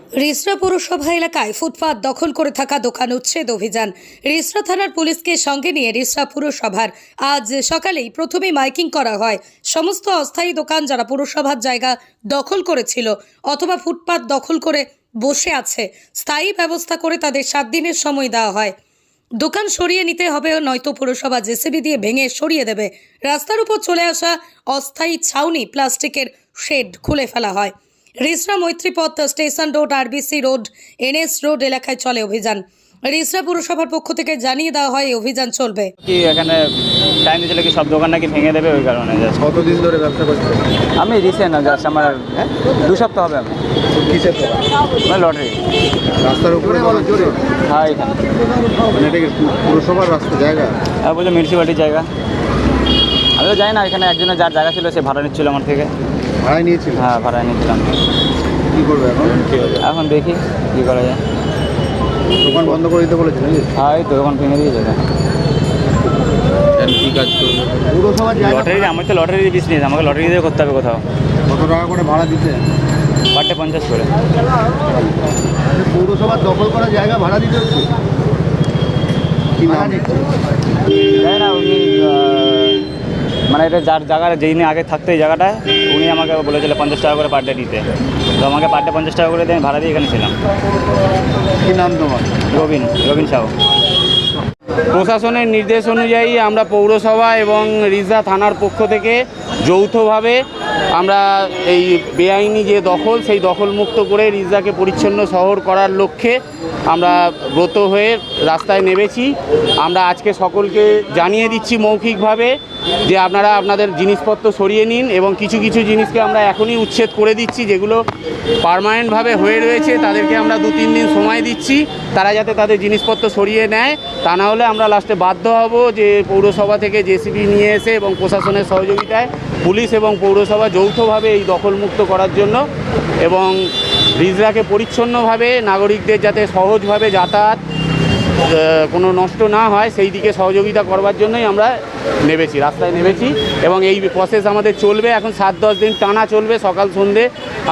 রিসরা পৌরসভা এলাকায় ফুটপাত দখল করে থাকা দোকান উচ্ছেদ অভিযান। রিসরা থানার পুলিশকে সঙ্গে নিয়ে রিসরা পুরসভার আজ সকালেই প্রথমে মাইকিং করা হয়। সমস্ত অস্থায়ী দোকান যারা পুরসভার জায়গা দখল করেছিল অথবা ফুটপাত দখল করে বসে আছে, স্থায়ী ব্যবস্থা করে তাদের সাত দিনের সময় দেওয়া হয়। দোকান সরিয়ে নিতে হবে নয়তো পুরসভা জেসিবি দিয়ে ভেঙে সরিয়ে দেবে। রাস্তার উপর চলে আসা অস্থায়ী ছাউনি প্লাস্টিকের শেড খুলে ফেলা হয়। Rishra Maitripath station road RBC road NS road এলাকায় চলে অভিযান। রিসরা পুরসভার পক্ষ থেকে জানিয়ে দেওয়া হয় এই অভিযান চলবে। কি এখানে টাইম দিয়েছিল কি সব দোকান নাকি ভেঙে দেবে ওই কারণে just। কতদিন ধরে ব্যবসা করছেন আমি রিসেন্ট জাস্ট আমার দু সপ্তাহ হবে আমি। কিসের দোকান? মানে লটারি রাস্তার উপরে বলো জোরে। হ্যাঁ এখানে। মানে এটা কি পু- পুরসভার রাস্তা জায়গা? আর বলছে মিউনিসিপ্যালিটির জায়গা। আমি তো জানি না এখানে একজনের যার জায়গা ছিল সে ভাড়া নিচ্ছিল আমার থেকে। ভাড়ায় নিয়েছিল? হ্যাঁ ভাড়া নিচ্ছিলাম কি করবে এখন? এখন দেখি কী করা যায়। দোকান বন্ধ করে দিতে বলেছে নাকি? হ্যাঁ এই তো দোকান ভেঙে দিয়ে যাবে কি কাজ করবে? লটারি আমি তো লটারি বিজনেস আমাকে লটারি দিয়ে করতে হবে কোথাও। কত টাকা করে ভাড়া দিতে? পার পঞ্চাশ করে। পৌরসভার দখল করা জায়গা ভাড়া দিতে হচ্ছে? কি জানি না উনি মানে এটা যার জায়গার যেই নিয়ে আগে থাকতো এই জায়গাটায় উনি আমাকে বলেছিল পঞ্চাশ টাকা করে পার ডে দিতে। তো আমাকে পার ডে পঞ্চাশ টাকা করে দিয়ে আমি ভাড়া দিয়ে এখানে ছিলাম। কী নাম তোমার? রবিন রবিন সাহু। প্রশাসনের নির্দেশ অনুযায়ী আমরা পৌরসভা এবং রিজা থানার পক্ষ থেকে যৌথভাবে আমরা এই বেআইনি যে দখল, সেই দখলমুক্ত করে রিজাকে পরিচ্ছন্ন শহর করার লক্ষ্যে আমরা ব্রত হয়ে রাস্তায় নেমেছি। আমরা আজকে সকলকে জানিয়ে দিচ্ছি মৌখিকভাবে যে আপনারা আপনাদের জিনিসপত্র সরিয়ে নিন এবং কিছু কিছু জিনিসকে আমরা এখনই উচ্ছেদ করে দিচ্ছি, যেগুলো পার্মানেন্টভাবে হয়ে রয়েছে, তাদেরকে আমরা দু, তিন দিন সময় দিচ্ছি, তারা যাতে তাদের জিনিসপত্র সরিয়ে নেয়। তা না হলে আমরা লাস্টে বাধ্য হব যে পৌরসভা থেকে জেসিবি নিয়ে এসে এবং প্রশাসনের সহযোগিতায় পুলিশ এবং পৌরসভা যৌথভাবে এই দখলমুক্ত করার জন্য এবং রিজরাকে পরিচ্ছন্নভাবে নাগরিকদের যাতে সহজভাবে যাতায়াত কোনো নষ্ট না হয়, সেই দিকে সহযোগিতা করবার জন্যই আমরা নেমেছি, রাস্তায় নেমেছি এবং এই প্রসেস আমাদের চলবে। এখন সাত দশ দিন টানা চলবে, সকাল সন্ধে।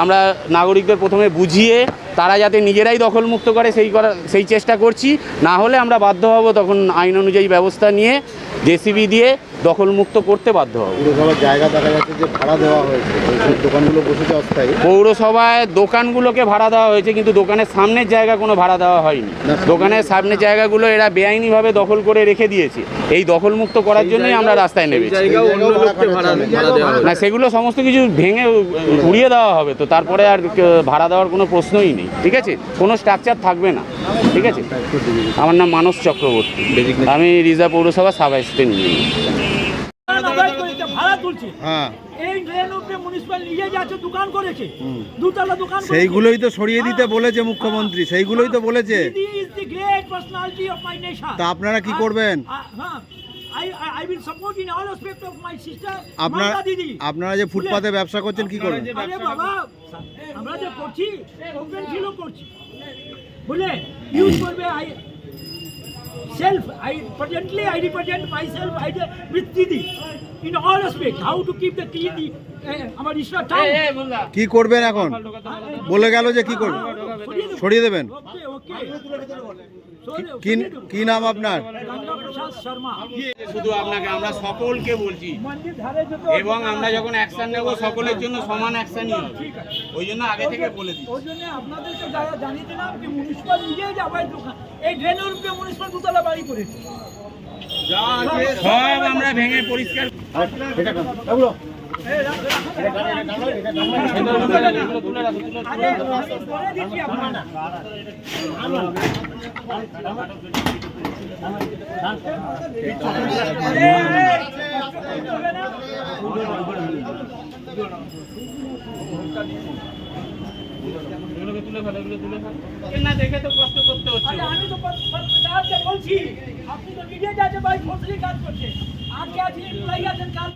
আমরা নাগরিকদের প্রথমে বুঝিয়ে তারা যাতে নিজেরাই দখলমুক্ত করে সেই করা সেই চেষ্টা করছি। না হলে আমরা বাধ্য হব তখন আইন অনুযায়ী ব্যবস্থা নিয়ে জেসিবি দিয়ে দখলমুক্ত করতে বাধ্য হব। পুরসভার জায়গা দেখা যাচ্ছে যে ভাড়া দেওয়া হয়েছে। দোকানগুলো বসেছে অস্থায়ী। পৌরসভায় দোকানগুলোকে ভাড়া দেওয়া হয়েছে কিন্তু দোকানের সামনের জায়গা কোনো ভাড়া দেওয়া হয়নি। দোকানের সামনের জায়গাগুলো এরা বেআইনিভাবে দখল করে রেখে দিয়েছে। এই দখলমুক্ত করার জন্যই আমরা রাস্তায় নেমেছি। না সেগুলো সমস্ত কিছু ভেঙে উড়িয়ে দেওয়া হবে তো তারপরে আর ভাড়া দেওয়ার কোনো প্রশ্নই নেই। ঠিক আছে? কোনো স্ট্রাকচার থাকবে না। ঠিক আছে? আমার নাম মানস চক্রবর্তী। আমি রিজার্ভ পৌরসভা সাব অ্যাসিস্ট্যান্ট আদায় করেছে, ভাড়া তুলছে হ্যাঁ। এই ড্রেন উপরে মিউনিসিপাল নিজে যাচ্ছে দোকান করেছে। দুতলা দোকান সেইগুলোই তো সরিয়ে দিতে বলেছে মুখ্যমন্ত্রী সেইগুলোই তো বলেছে। তা আপনারা কি করবেন? হ্যাঁ I I will support in all aspect of my sister আপনার দিদি আপনারা যে ফুটপাতে ব্যবসা করছেন কি করবেন আরে আমরা যে করছি করছি। বুঝলে ইউজ করবে self i presently i represent myself i with didi. In all aspects how to keep the clean the our Isra town. কি করবেন এখন? বলে গেল যে কি করবেন? সরিয়ে দেবেন। ওকে ওকে। কি কি নাম আপনার? গঙ্গা প্রসাদ শর্মা। শুধু আপনাকে আমরা সকলকে বলছি। এবং আমরা যখন অ্যাকশন নেব সকলের জন্য সমান অ্যাকশনই হবে ওই জন্য আগে থেকে বলে দিই ওই জন্য আপনাদেরকে যারা জানিয়ে দিলাম যে মিউনিসিপাল নিজেই যাবে দোকান এই ড্রেনের উপরে মিউনিসিপাল দুতলা বাড়ি করেছে সব আমরা ভেঙে পরিষ্কার না, দেখে তো কষ্ট করতে হচ্ছে। আমি তো বলছি। আপনি তো নিজে যাচ্ছে ভাই, ফসলি কাজ করছে। আজকে আজকে আছেন, কাল